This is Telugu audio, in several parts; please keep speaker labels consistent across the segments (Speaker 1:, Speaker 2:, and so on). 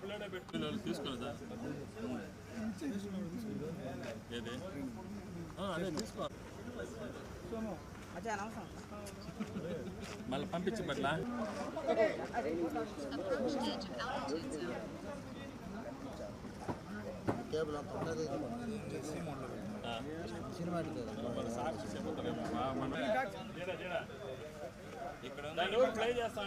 Speaker 1: తీసుకోలేదా ఏది? అదే తీసుకో. మళ్ళీ పంపించి మళ్ళీ
Speaker 2: కేబుల్ అంత ఉంటుంది సినిమాటిక్
Speaker 1: దాన్ని ప్లే చేస్తా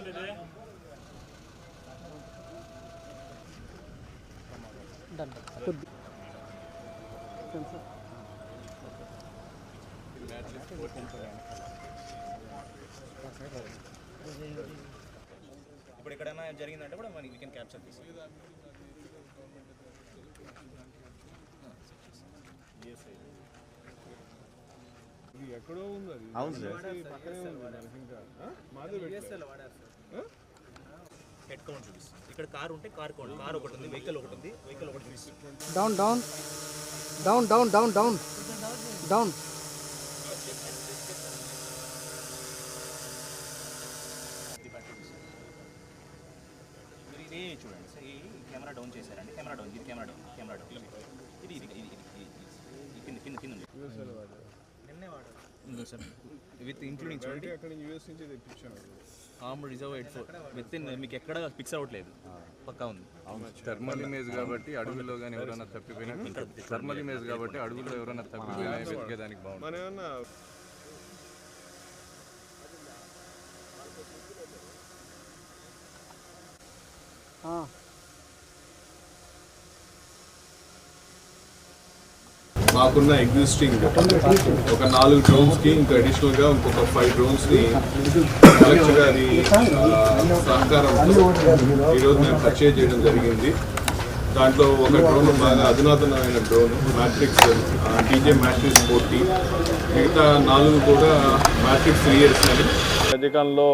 Speaker 1: ఉండేది
Speaker 3: ఇప్పుడు ఎక్కడైనా జరిగిందంటే కూడా మనకి వీ కెన్ క్యాప్చర్ దిస్
Speaker 4: ఇది ఎక్కడో ఉంది అది.
Speaker 5: అవును సార్.
Speaker 4: పక్కనే ఉంది మనకి ఇంకా? మాదే పెట్టారు.
Speaker 3: హెడ్ కౌంట్ చూపిస్తుంది. ఇక్కడ కార్ ఉంటే కార్ కౌంట్ కార్ ఒకటి ఉంది వెహికల్ ఒకటి ఉంది వెహికల్ ఒకటి చూపిస్తుంది.
Speaker 2: Down down down down down down down.
Speaker 3: ఇదే చూడండి సార్ ఈ కెమెరా డౌన్ చేశారండి కెమెరా డౌన్ ఇది కెమెరా డౌన్ కెమెరా డౌన్. ఇది ఇది ఇది కింద కింద కింద
Speaker 4: వాడారు.
Speaker 3: ఇంకో సార్. విత్ ఇంక్లూడింగ్ చూడండి.
Speaker 4: అక్కడ యూఎస్ నుంచి తెప్పించాను
Speaker 3: arm reserve head four with in మీకు ఎక్కడ ఫిక్స్ అవ్వట్లేదు. పక్కా ఉంది.
Speaker 5: థర్మల్ ఇమేజ్ కాబట్టి అడవిలో కానీ ఎవరైనా తప్పిపోయినా థర్మల్ ఇమేజ్ కాబట్టి అడవిలో ఎవరైనా తప్పిపోయినా వెతికేదానికి బాగుంటుంది.
Speaker 4: మన మాకున్న ఎగ్జిస్టింగ్ ఒక నాలుగు డ్రోన్స్కి ఇంకా అడిషనల్గా ఇంకొక ఫైవ్ డ్రోన్స్ని కలెక్టర్ గారి సహకారంతో ఈరోజు మేము పర్చేజ్ చేయడం జరిగింది. దాంట్లో ఒక డ్రోన్ బాగా అధునాతనమైన drone matrix DJ matrix forty మిగతా నాలుగు కూడా మ్యాట్రిక్స్ త్రీ ఇయర్స్ అని మధ్యకాలంలో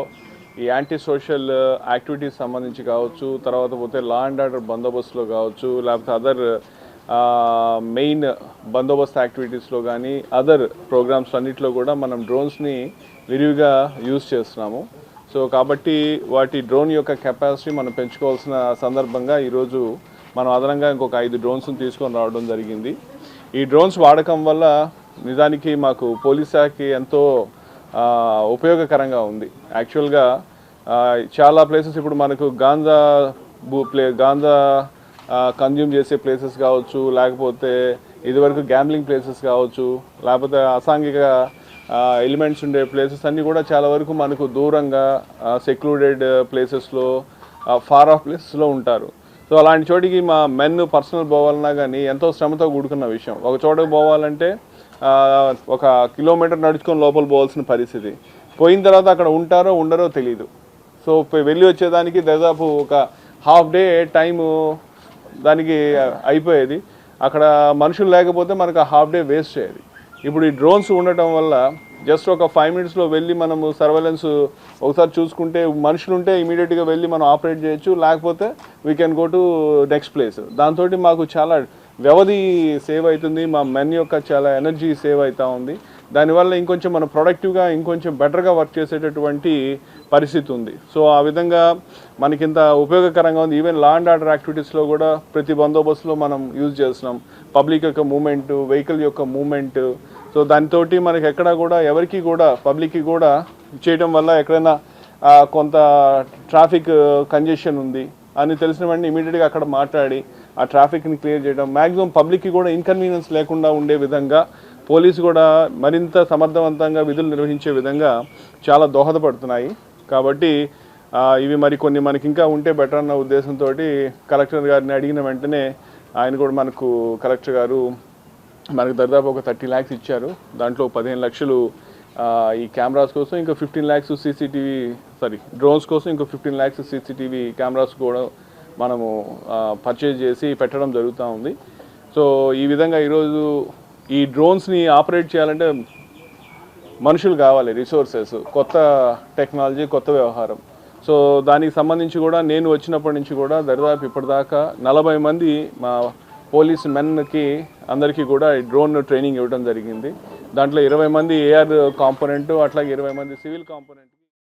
Speaker 4: ఈ యాంటీ సోషల్ యాక్టివిటీస్ సంబంధించి కావచ్చు తర్వాత పోతే లా అండ్ ఆర్డర్ బందోబస్తులో కావచ్చు లేకపోతే అదర్ మెయిన్ బందోబస్తు యాక్టివిటీస్లో కానీ అదర్ ప్రోగ్రామ్స్ అన్నింటిలో కూడా మనం డ్రోన్స్ని విరివిగా యూజ్ చేస్తున్నాము. సో కాబట్టి వాటి డ్రోన్ యొక్క కెపాసిటీ మనం పెంచుకోవాల్సిన సందర్భంగా ఈరోజు మనం అదనంగా ఇంకొక ఐదు డ్రోన్స్ని తీసుకొని రావడం జరిగింది. ఈ డ్రోన్స్ వాడకం వల్ల నిజానికి మాకు పోలీస్ శాఖకి ఎంతో ఉపయోగకరంగా ఉంది. యాక్చువల్గా చాలా ప్లేసెస్ ఇప్పుడు మనకు గాంజా భూ ప్లే గాంజా కన్జ్యూమ్ చేసే ప్లేసెస్ కావచ్చు లేకపోతే ఇదివరకు గ్యాంబ్లింగ్ ప్లేసెస్ కావచ్చు లేకపోతే అసాంఘిక ఎలిమెంట్స్ ఉండే ప్లేసెస్ అన్నీ కూడా చాలా వరకు మనకు దూరంగా సెక్లూడెడ్ ప్లేసెస్లో ఫార్ ఆఫ్ ప్లేసెస్లో ఉంటారు. సో అలాంటి చోటికి మా మెన్ పర్సనల్ పోవాలన్నా కానీ ఎంతో శ్రమతో కూడుకున్న విషయం. ఒక చోటకు పోవాలంటే ఒక కిలోమీటర్ నడుచుకొని లోపల పోవాల్సిన పరిస్థితి. పోయిన తర్వాత అక్కడ ఉంటారో ఉండరో తెలియదు సో వెళ్ళి వచ్చేదానికి దాదాపు ఒక హాఫ్ డే టైము దానికి అయిపోయేది. అక్కడ మనుషులు లేకపోతే మనకు హాఫ్ డే వేస్ట్ అయ్యేది. ఇప్పుడు ఈ డ్రోన్స్ ఉండటం వల్ల జస్ట్ ఒక ఫైవ్ మినిట్స్లో వెళ్ళి మనము సర్వేలెన్స్ ఒకసారి చూసుకుంటే మనుషులు ఉంటే ఇమీడియట్గా వెళ్ళి మనం ఆపరేట్ చేయొచ్చు. లేకపోతే we can go to next place దాంతో మాకు చాలా వ్యవధి సేవ్ అవుతుంది. మా మెన్ యొక్క చాలా ఎనర్జీ సేవ్ అవుతూ ఉంది. దానివల్ల ఇంకొంచెం మనం ప్రొడక్టివ్గా ఇంకొంచెం బెటర్గా వర్క్ చేసేటటువంటి పరిస్థితి ఉంది. సో ఆ విధంగా మనకింత ఉపయోగకరంగా ఉంది. ఈవెన్ లా అండ్ ఆర్డర్ యాక్టివిటీస్లో కూడా ప్రతి బందోబస్తులో మనం యూజ్ చేస్తున్నాం. పబ్లిక్ యొక్క మూమెంట్ వెహికల్ యొక్క మూమెంట్ సో దానితో మనకి ఎక్కడ కూడా ఎవరికి కూడా పబ్లిక్కి కూడా చేయడం వల్ల ఎక్కడైనా కొంత ట్రాఫిక్ కంజెషన్ ఉంది అని తెలిసిన వెంటనే ఇమీడియట్గా అక్కడ మాట్లాడి ఆ ట్రాఫిక్ని క్లియర్ చేయడం మ్యాక్సిమం పబ్లిక్కి కూడా ఇన్కన్వీనియన్స్ లేకుండా ఉండే విధంగా పోలీసు కూడా మరింత సమర్థవంతంగా విధులు నిర్వహించే విధంగా చాలా దోహదపడుతున్నాయి. కాబట్టి ఇవి మరి కొన్ని మనకి ఇంకా ఉంటే బెటర్ అన్న ఉద్దేశంతో కలెక్టర్ గారిని అడిగిన వెంటనే ఆయన కూడా మనకు కలెక్టర్ గారు మనకు దాదాపు ఒక థర్టీ ల్యాక్స్ ఇచ్చారు. దాంట్లో పదిహేను లక్షలు ఈ కెమెరాస్ కోసం ఇంకా fifteen lakhs CCTV sorry drones కోసం ఇంకో ఫిఫ్టీన్ ల్యాక్స్ సీసీటీవీ కెమెరాస్ కూడా మనము పర్చేజ్ చేసి పెట్టడం జరుగుతూ ఉంది. సో ఈ విధంగా ఈరోజు ఈ డ్రోన్స్ని ఆపరేట్ చేయాలంటే మనుషులు కావాలి రిసోర్సెస్ కొత్త టెక్నాలజీ కొత్త వ్యవహారం. సో దానికి సంబంధించి కూడా నేను వచ్చినప్పటి నుంచి కూడా దరిదాపు ఇప్పటిదాకా నలభై మంది మా పోలీస్ మెన్కి అందరికీ కూడా డ్రోన్ ట్రైనింగ్ ఇవ్వడం జరిగింది. దాంట్లో ఇరవై మంది ఏఆర్ కాంపోనెంట్ అట్లాగే ఇరవై మంది civil component